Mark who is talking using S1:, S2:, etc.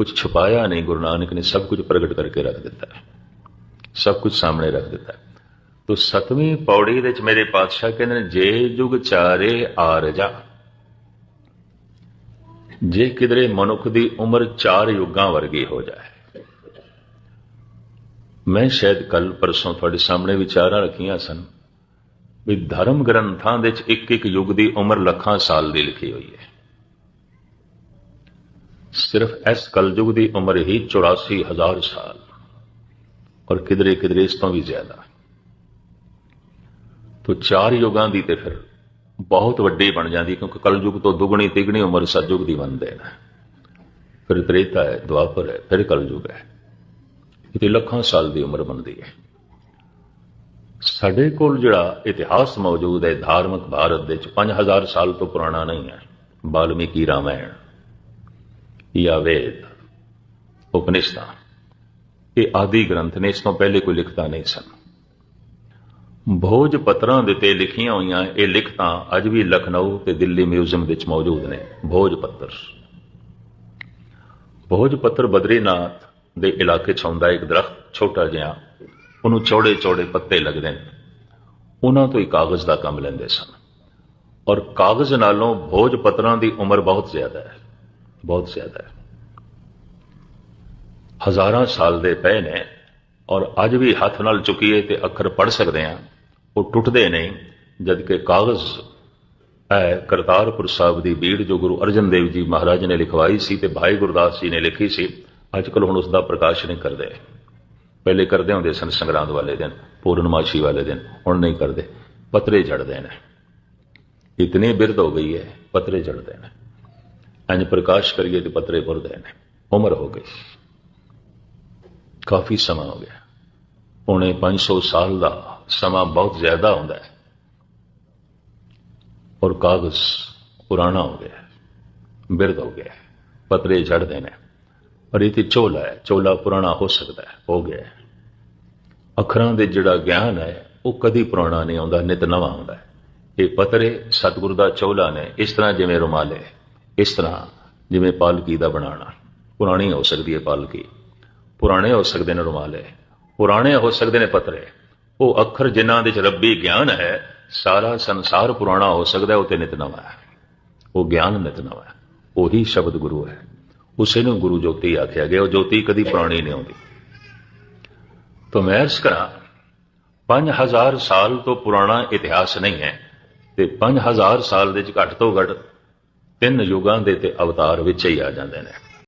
S1: ਕੁਝ ਛੁਪਾਇਆ ਨਹੀਂ, ਗੁਰੂ ਨਾਨਕ ਨੇ ਸਭ ਕੁਝ ਪ੍ਰਗਟ ਕਰਕੇ ਰੱਖ ਦਿੱਤਾ ਹੈ। ਸਭ ਕੁਝ ਸਾਹਮਣੇ ਰੱਖ ਦਿੱਤਾ ਹੈ। ਤੋ ਸਤਵੀਂ ਪੌੜੀ ਦੇ ਵਿੱਚ ਮੇਰੇ ਪਾਤਸ਼ਾਹ ਕਹਿੰਦੇ ਨੇ, ਜੇ ਜੁਗ ਚਾਰੇ ਆਰਜਾ ਜੇ। ਕਿਧਰੇ ਮਨੁੱਖ ਦੀ ਉਮਰ ਚਾਰ ਯੁੱਗਾਂ ਵਰਗੀ ਹੋ ਜਾਏ। ਮੈਂ ਸ਼ਾਇਦ ਕੱਲ ਪਰਸੋਂ ਤੁਹਾਡੇ ਸਾਹਮਣੇ ਵਿਚਾਰਾਂ ਰੱਖੀਆਂ ਸਨ ਵੀ ਧਰਮ ਗ੍ਰੰਥਾਂ ਦੇ ਵਿੱਚ ਇੱਕ ਇੱਕ ਯੁੱਗ ਦੀ ਉਮਰ ਲੱਖਾਂ ਸਾਲ ਦੀ ਲਿਖੀ ਹੋਈ ਹੈ। ਸਿਰਫ ਇਸ ਕਲਯੁਗ ਦੀ ਉਮਰ ਹੀ 84000 ਸਾਲ ਔਰ ਕਿਧਰੇ ਕਿਧਰੇ ਇਸ ਤੋਂ ਵੀ ਜ਼ਿਆਦਾ ਤੋ ਚਾਰ ਯੁਗਾਂ ਦੀ ਤੇ ਫਿਰ ਬਹੁਤ ਵੱਡੀ ਬਣ ਜਾਂਦੀ ਕਿਉਂਕਿ ਕਲਯੁਗ ਤੋਂ ਦੁੱਗਣੀ ਤਿਗਣੀ ਉਮਰ ਸਤਯੁਗ ਦੀ ਬਣਦੇ ਨੇ ਫਿਰ ਤ੍ਰੇਤਾ ਹੈ ਦੁਆਪਰ ਹੈ ਫਿਰ ਕਲਯੁਗ ਹੈ ਇਹ ਲੱਖਾਂ ਸਾਲ ਦੀ ਉਮਰ ਬਣਦੀ ਹੈ ਸਾਡੇ ਕੋਲ ਜਿਹੜਾ ਇਤਿਹਾਸ ਮੌਜੂਦ ਹੈ ਧਾਰਮਿਕ ਭਾਰਤ ਦੇ ਵਿੱਚ 5000 ਸਾਲ ਤੋਂ ਪੁਰਾਣਾ ਨਹੀਂ ਹੈ ਬਾਲਮੀਕੀ ਰਾਮਾਇਣ ਜਾਂ ਵੇਦ, ਉਪਨਿਸ਼ਦਾਂ, ਇਹ ਆਦਿ ਗ੍ਰੰਥ ਨੇ ਇਸ ਤੋਂ ਪਹਿਲੇ ਕੋਈ ਲਿਖਤਾ ਨਹੀਂ ਸਨ। ਭੋਜ ਪੱਤਰਾਂ ਦੇ ਤੇ ਲਿਖੀਆਂ ਹੋਈਆਂ ਇਹ ਲਿਖਤਾਂ ਅੱਜ ਵੀ ਲਖਨਊ ਤੇ ਦਿੱਲੀ ਮਿਊਜ਼ੀਅਮ ਵਿੱਚ ਮੌਜੂਦ ਨੇ। ਭੋਜ ਪੱਤਰ। ਭੋਜ ਪੱਤਰ ਬਦਰੀਨਾਥ ਦੇ ਇਲਾਕੇ 'ਚ ਹੁੰਦਾ ਇੱਕ ਦਰਖਤ ਛੋਟਾ ਜਿਹਾ, ਉਹਨੂੰ ਚੌੜੇ ਚੌੜੇ ਪੱਤੇ ਲੱਗਦੇ ਨੇ। ਉਹਨਾਂ ਤੋਂ ਹੀ ਕਾਗਜ਼ ਦਾ ਕੰਮ ਲੈਂਦੇ ਸਨ। ਔਰ ਕਾਗਜ਼ ਨਾਲੋਂ ਭੋਜ ਪੱਤਰਾਂ ਦੀ ਉਮਰ ਬਹੁਤ ਜ਼ਿਆਦਾ ਹੈ। ਬਹੁਤ ਜ਼ਿਆਦਾ ਹੈ। ਹਜ਼ਾਰਾਂ ਸਾਲ ਦੇ ਪਏ ਨੇ ਔਰ ਅੱਜ ਵੀ ਹੱਥ ਨਾਲ ਚੁੱਕੀਏ ਤੇ ਅੱਖਰ ਪੜ ਸਕਦੇ ਆ ਉਹ ਟੁੱਟਦੇ ਨਹੀਂ ਜਦ ਕਿ ਕਾਗਜ਼ ਹੈ ਕਰਤਾਰਪੁਰ ਸਾਹਿਬ ਦੀ ਬੀੜ ਜੋ ਗੁਰੂ ਅਰਜਨ ਦੇਵ ਜੀ ਮਹਾਰਾਜ ਨੇ ਲਿਖਵਾਈ ਸੀ ਤੇ ਭਾਈ ਗੁਰਦਾਸ ਜੀ ਨੇ ਲਿਖੀ ਸੀ ਅੱਜ ਕੱਲ ਹੁਣ ਉਸ ਦਾ ਪ੍ਰਕਾਸ਼ ਨਹੀਂ ਕਰਦੇ। ਪਹਿਲੇ ਕਰਦੇ ਹੁੰਦੇ ਸਨ ਸੰਗਰਾਂਦ ਵਾਲੇ ਦਿਨ, ਪੂਰਨਮਾਸ਼ੀ ਵਾਲੇ ਦਿਨ, ਹੁਣ ਨਹੀਂ ਕਰਦੇ, ਪਤਰੇ ਜੜਦੇ ਨੇ। ਇਤਨੀ ਬਿਰਧ ਹੋ ਗਈ ਹੈ, ਪਤਰੇ ਜੜਦੇ ਨੇ। ਅੰਜ ਪ੍ਰਕਾਸ਼ ਕਰੀਏ ਤੇ ਪਤਰੇ ਪੁਰਦੇ ਨੇ। ਉਮਰ ਹੋ ਗਈ। ਕਾਫੀ ਸਮਾਂ ਹੋ ਗਿਆ। ਪੌਣੇ 500 ਸਾਲ ਦਾ ਸਮਾਂ ਬਹੁਤ ਜ਼ਿਆਦਾ ਹੁੰਦਾ ਹੈ। ਔਰ ਕਾਗਜ਼ ਪੁਰਾਣਾ ਹੋ ਗਿਆ ਬਿਰਦ ਹੋ ਗਿਆ ਪਤਰੇ ਝੜਦੇ ਨੇ। ਔਰ ਇਹ ਤੇ ਚੋਲਾ ਹੈ। ਚੋਲਾ ਪੁਰਾਣਾ ਹੋ ਸਕਦਾ ਹੈ। ਹੋ ਗਿਆ ਅੱਖਰਾਂ ਦੇ ਜਿਹੜਾ ਗਿਆਨ ਹੈ, ਉਹ ਕਦੀ ਪੁਰਾਣਾ ਨਹੀਂ ਆਉਂਦਾ, ਨਿਤ ਨਵਾਂ ਆਉਂਦਾ ਇਹ ਪਤਰੇ ਸਤਿਗੁਰੂ ਦਾ ਚੋਲਾ ਨੇ ਇਸ ਤਰ੍ਹਾਂ ਜਿਵੇਂ ਰੁਮਾਲੇ ਇਸ ਤਰ੍ਹਾਂ ਜਿਵੇਂ ਪਾਲਕੀ ਦਾ ਬਣਾਉਣਾ ਪੁਰਾਣੀ ਹੋ ਸਕਦੀ ਹੈ ਪਾਲਕੀ। ਪੁਰਾਣੇ ਹੋ ਸਕਦੇ ਨੇ ਰੁਮਾਲੇ। ਪੁਰਾਣੇ ਹੋ ਸਕਦੇ ਨੇ ਪਤਰੇ। ਉਹ ਅੱਖਰ ਜਿਨ੍ਹਾਂ ਦੇ ਚ ਰੱਬੀ ਗਿਆਨ ਹੈ, ਸਾਰਾ ਸੰਸਾਰ ਪੁਰਾਣਾ ਹੋ ਸਕਦਾ ਉਹ ਤੇ ਨਿਤ ਨਵਾਂ ਹੈ। ਉਹ ਗਿਆਨ ਨਿਤ ਨਵਾਂ ਹੈ। ਉਹੀ ਸ਼ਬਦ ਗੁਰੂ ਹੈ। ਉਸੇ ਨੂੰ ਗੁਰੂ ਜੋਤੀ ਆਖਿਆ ਗਿਆ। ਉਹ ਜੋਤੀ ਕਦੀ ਪੁਰਾਣੀ ਨਹੀਂ ਆਉਂਦੀ ਤਾਂ ਮੈਂ ਅਰਜ਼ ਕਰਾਂ 5000 ਸਾਲ ਤੋਂ ਪੁਰਾਣਾ ਇਤਿਹਾਸ ਨਹੀਂ ਹੈ ਤੇ 5000 ਸਾਲ ਦੇ ਚ ਘੱਟ ਤੋਂ ਘੱਟ ਤਿੰਨ ਯੁਗਾਂ ਦੇ ਤੇ ਅਵਤਾਰ ਵਿੱਚ ਹੀ ਆ ਜਾਂਦੇ ਨੇ।